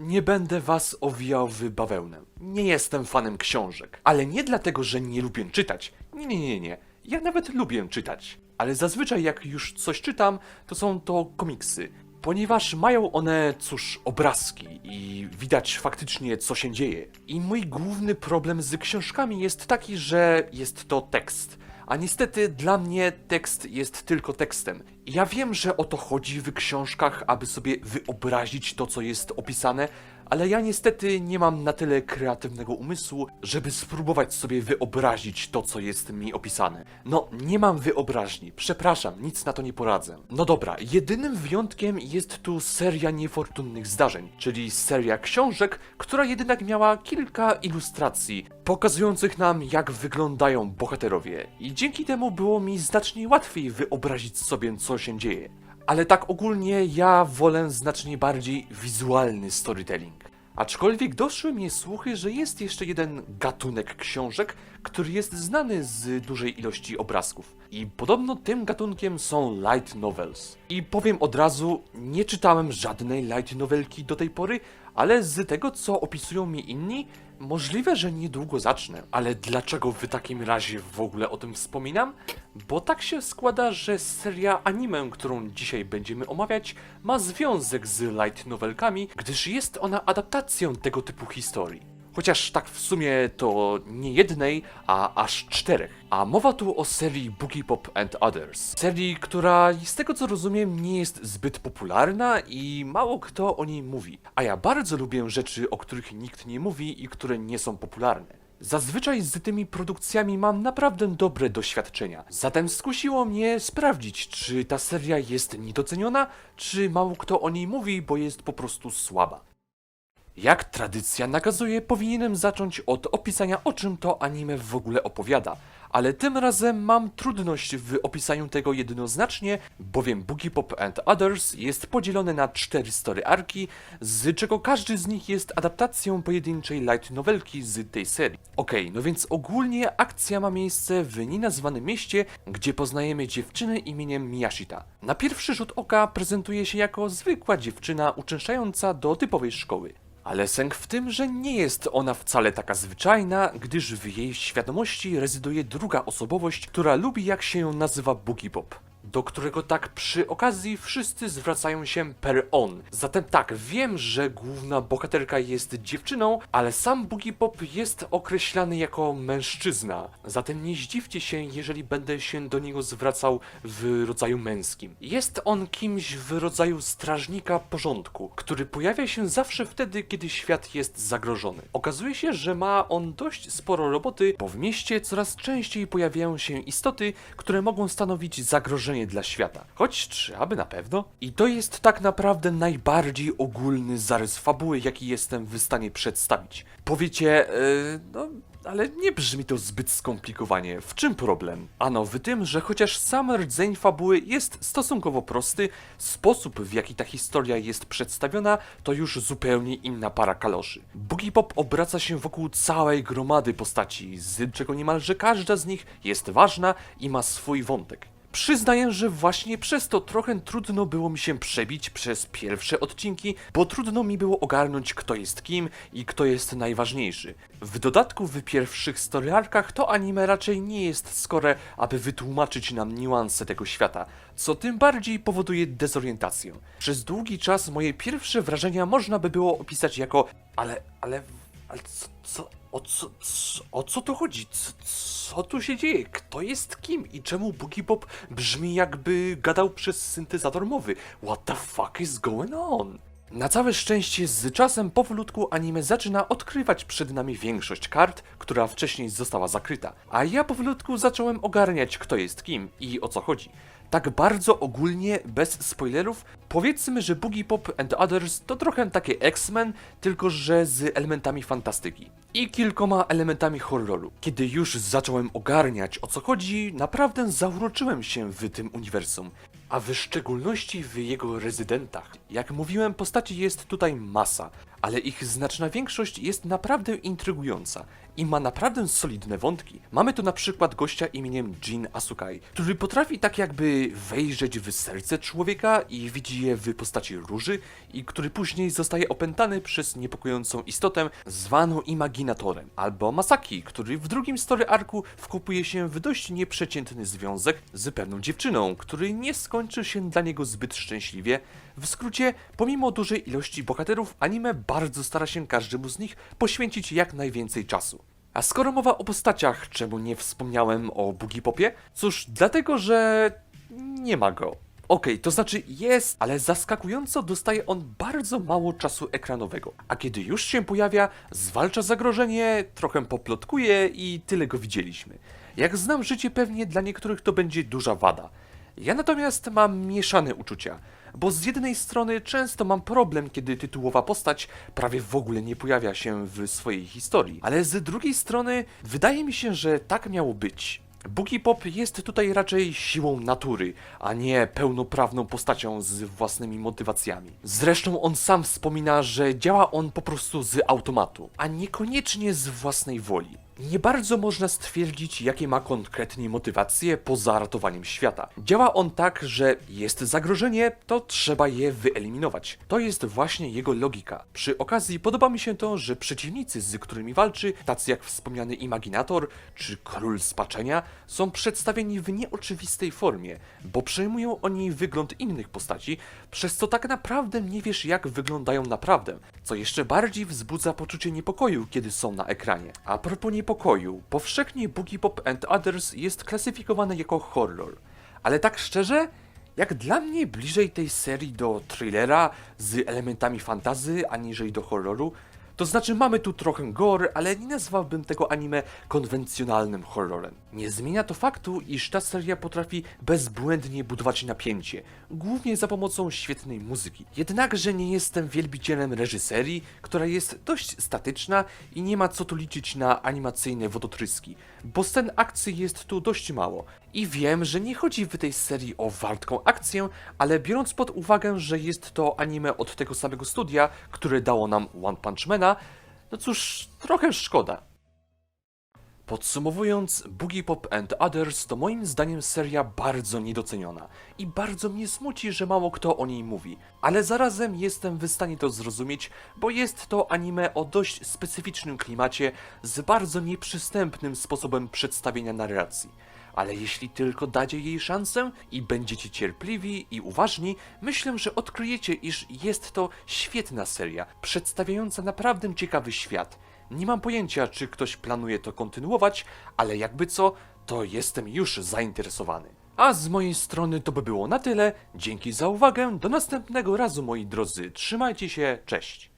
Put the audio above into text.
Nie będę was owijał w bawełnę. Nie jestem fanem książek. Ale nie dlatego, że nie lubię czytać. Nie, nie, nie, nie. Ja nawet lubię czytać. Ale zazwyczaj jak już coś czytam, to są to komiksy. Ponieważ mają one, cóż, obrazki i widać faktycznie co się dzieje. I mój główny problem z książkami jest taki, że jest to tekst. A niestety dla mnie tekst jest tylko tekstem. Ja wiem, że o to chodzi w książkach, aby sobie wyobrazić to, co jest opisane, ale ja niestety nie mam na tyle kreatywnego umysłu, żeby spróbować sobie wyobrazić to, co jest mi opisane. No, nie mam wyobraźni, przepraszam, nic na to nie poradzę. No dobra, jedynym wyjątkiem jest tu seria niefortunnych zdarzeń, czyli seria książek, która jednak miała kilka ilustracji, pokazujących nam, jak wyglądają bohaterowie. I dzięki temu było mi znacznie łatwiej wyobrazić sobie, co się dzieje. Ale tak ogólnie ja wolę znacznie bardziej wizualny storytelling. Aczkolwiek doszły mnie słuchy, że jest jeszcze jeden gatunek książek, który jest znany z dużej ilości obrazków. I podobno tym gatunkiem są light novels. I powiem od razu, nie czytałem żadnej light novelki do tej pory, ale z tego co opisują mi inni, możliwe, że niedługo zacznę. Ale dlaczego w takim razie w ogóle o tym wspominam? Bo tak się składa, że seria anime, którą dzisiaj będziemy omawiać, ma związek z light novelkami, gdyż jest ona adaptacją tego typu historii. Chociaż tak w sumie to nie jednej, a aż czterech. A mowa tu o serii Boogie Pop and Others. Serii, która z tego co rozumiem nie jest zbyt popularna i mało kto o niej mówi. A ja bardzo lubię rzeczy, o których nikt nie mówi i które nie są popularne. Zazwyczaj z tymi produkcjami mam naprawdę dobre doświadczenia, zatem skusiło mnie sprawdzić, czy ta seria jest niedoceniona, czy mało kto o niej mówi, bo jest po prostu słaba. Jak tradycja nakazuje, powinienem zacząć od opisania o czym to anime w ogóle opowiada, ale tym razem mam trudność w opisaniu tego jednoznacznie, bowiem Boogie Pop and Others jest podzielony na cztery story arki, z czego każdy z nich jest adaptacją pojedynczej light novelki z tej serii. Okej, no więc ogólnie akcja ma miejsce w nienazwanym mieście, gdzie poznajemy dziewczynę imieniem Miyashita. Na pierwszy rzut oka prezentuje się jako zwykła dziewczyna uczęszczająca do typowej szkoły. Ale sęk w tym, że nie jest ona wcale taka zwyczajna, gdyż w jej świadomości rezyduje druga osobowość, która lubi jak się ją nazywa Boogie Bob. Do którego tak przy okazji wszyscy zwracają się per on. Zatem tak, wiem, że główna bohaterka jest dziewczyną, ale sam Boogie Bob jest określany jako mężczyzna. Zatem nie zdziwcie się, jeżeli będę się do niego zwracał w rodzaju męskim. Jest on kimś w rodzaju strażnika porządku, który pojawia się zawsze wtedy, kiedy świat jest zagrożony. Okazuje się, że ma on dość sporo roboty, bo w mieście coraz częściej pojawiają się istoty, które mogą stanowić zagrożenie dla świata. Choć czy aby na pewno? I to jest tak naprawdę najbardziej ogólny zarys fabuły, jaki jestem w stanie przedstawić. Powiecie, yy, no ale nie brzmi to zbyt skomplikowanie. W czym problem? Ano w tym, że chociaż sam rdzeń fabuły jest stosunkowo prosty, sposób w jaki ta historia jest przedstawiona to już zupełnie inna para kaloszy. Boogie Pop obraca się wokół całej gromady postaci, z czego niemalże każda z nich jest ważna i ma swój wątek. Przyznaję, że właśnie przez to trochę trudno było mi się przebić przez pierwsze odcinki, bo trudno mi było ogarnąć kto jest kim i kto jest najważniejszy. W dodatku w pierwszych storyarkach to anime raczej nie jest skore, aby wytłumaczyć nam niuanse tego świata, co tym bardziej powoduje dezorientację. Przez długi czas moje pierwsze wrażenia można by było opisać jako ale, ale, ale co, co, o co, co, o co tu chodzi? Co, co tu się dzieje? Kto jest kim? I czemu Boogie Bob brzmi jakby gadał przez syntezator mowy? What the fuck is going on? Na całe szczęście z czasem powolutku anime zaczyna odkrywać przed nami większość kart, która wcześniej została zakryta, a ja powolutku zacząłem ogarniać kto jest kim i o co chodzi. Tak bardzo ogólnie, bez spoilerów, powiedzmy, że Boogie Pop and Others to trochę takie X-Men, tylko że z elementami fantastyki. I kilkoma elementami horroru. Kiedy już zacząłem ogarniać o co chodzi, naprawdę zauroczyłem się w tym uniwersum. A w szczególności w jego rezydentach. Jak mówiłem, postaci jest tutaj masa, ale ich znaczna większość jest naprawdę intrygująca i ma naprawdę solidne wątki. Mamy tu na przykład gościa imieniem Jin Asukai, który potrafi tak jakby wejrzeć w serce człowieka i widzi je w postaci róży i który później zostaje opętany przez niepokojącą istotę zwaną Imaginatorem, albo Masaki, który w drugim story arku wkopuje się w dość nieprzeciętny związek z pewną dziewczyną, który nie skończy się dla niego zbyt szczęśliwie. W skrócie, pomimo dużej ilości bohaterów, anime bardzo stara się każdemu z nich poświęcić jak najwięcej czasu. A skoro mowa o postaciach, czemu nie wspomniałem o Boogie Popie? Cóż, dlatego, że nie ma go. Okej, to znaczy jest, ale zaskakująco dostaje on bardzo mało czasu ekranowego. A kiedy już się pojawia, zwalcza zagrożenie, trochę poplotkuje i tyle go widzieliśmy. Jak znam życie, pewnie dla niektórych to będzie duża wada. Ja natomiast mam mieszane uczucia, bo z jednej strony często mam problem, kiedy tytułowa postać prawie w ogóle nie pojawia się w swojej historii, ale z drugiej strony wydaje mi się, że tak miało być. Boogie Pop jest tutaj raczej siłą natury, a nie pełnoprawną postacią z własnymi motywacjami. Zresztą on sam wspomina, że działa on po prostu z automatu, a niekoniecznie z własnej woli. Nie bardzo można stwierdzić, jakie ma konkretnie motywacje poza ratowaniem świata. Działa on tak, że jest zagrożenie, to trzeba je wyeliminować. To jest właśnie jego logika. Przy okazji podoba mi się to, że przeciwnicy, z którymi walczy, tacy jak wspomniany Imaginator czy Król Spaczenia, są przedstawieni w nieoczywistej formie, bo przejmują oni wygląd innych postaci, przez co tak naprawdę nie wiesz, jak wyglądają naprawdę, co jeszcze bardziej wzbudza poczucie niepokoju, kiedy są na ekranie. A propos niepokoju, powszechnie Boogie Pop and Others jest klasyfikowane jako horror, ale tak szczerze, jak dla mnie bliżej tej serii do thrillera z elementami fantazy, aniżeli do horroru, to znaczy mamy tu trochę gore, ale nie nazwałbym tego anime konwencjonalnym horrorem. Nie zmienia to faktu, iż ta seria potrafi bezbłędnie budować napięcie, głównie za pomocą świetnej muzyki. Jednakże nie jestem wielbicielem reżyserii, która jest dość statyczna i nie ma co tu liczyć na animacyjne wodotryski, bo scen akcji jest tu dość mało. I wiem, że nie chodzi w tej serii o wartką akcję, ale biorąc pod uwagę, że jest to anime od tego samego studia, które dało nam One Punch Mana, no cóż, trochę szkoda. Podsumowując, Boogie Pop and Others to moim zdaniem seria bardzo niedoceniona i bardzo mnie smuci, że mało kto o niej mówi, ale zarazem jestem w stanie to zrozumieć, bo jest to anime o dość specyficznym klimacie z bardzo nieprzystępnym sposobem przedstawienia narracji. Ale jeśli tylko dacie jej szansę i będziecie cierpliwi i uważni, myślę, że odkryjecie, iż jest to świetna seria, przedstawiająca naprawdę ciekawy świat. Nie mam pojęcia, czy ktoś planuje to kontynuować, ale jakby co, to jestem już zainteresowany. A z mojej strony to by było na tyle. Dzięki za uwagę. Do następnego razu, moi drodzy. Trzymajcie się. Cześć.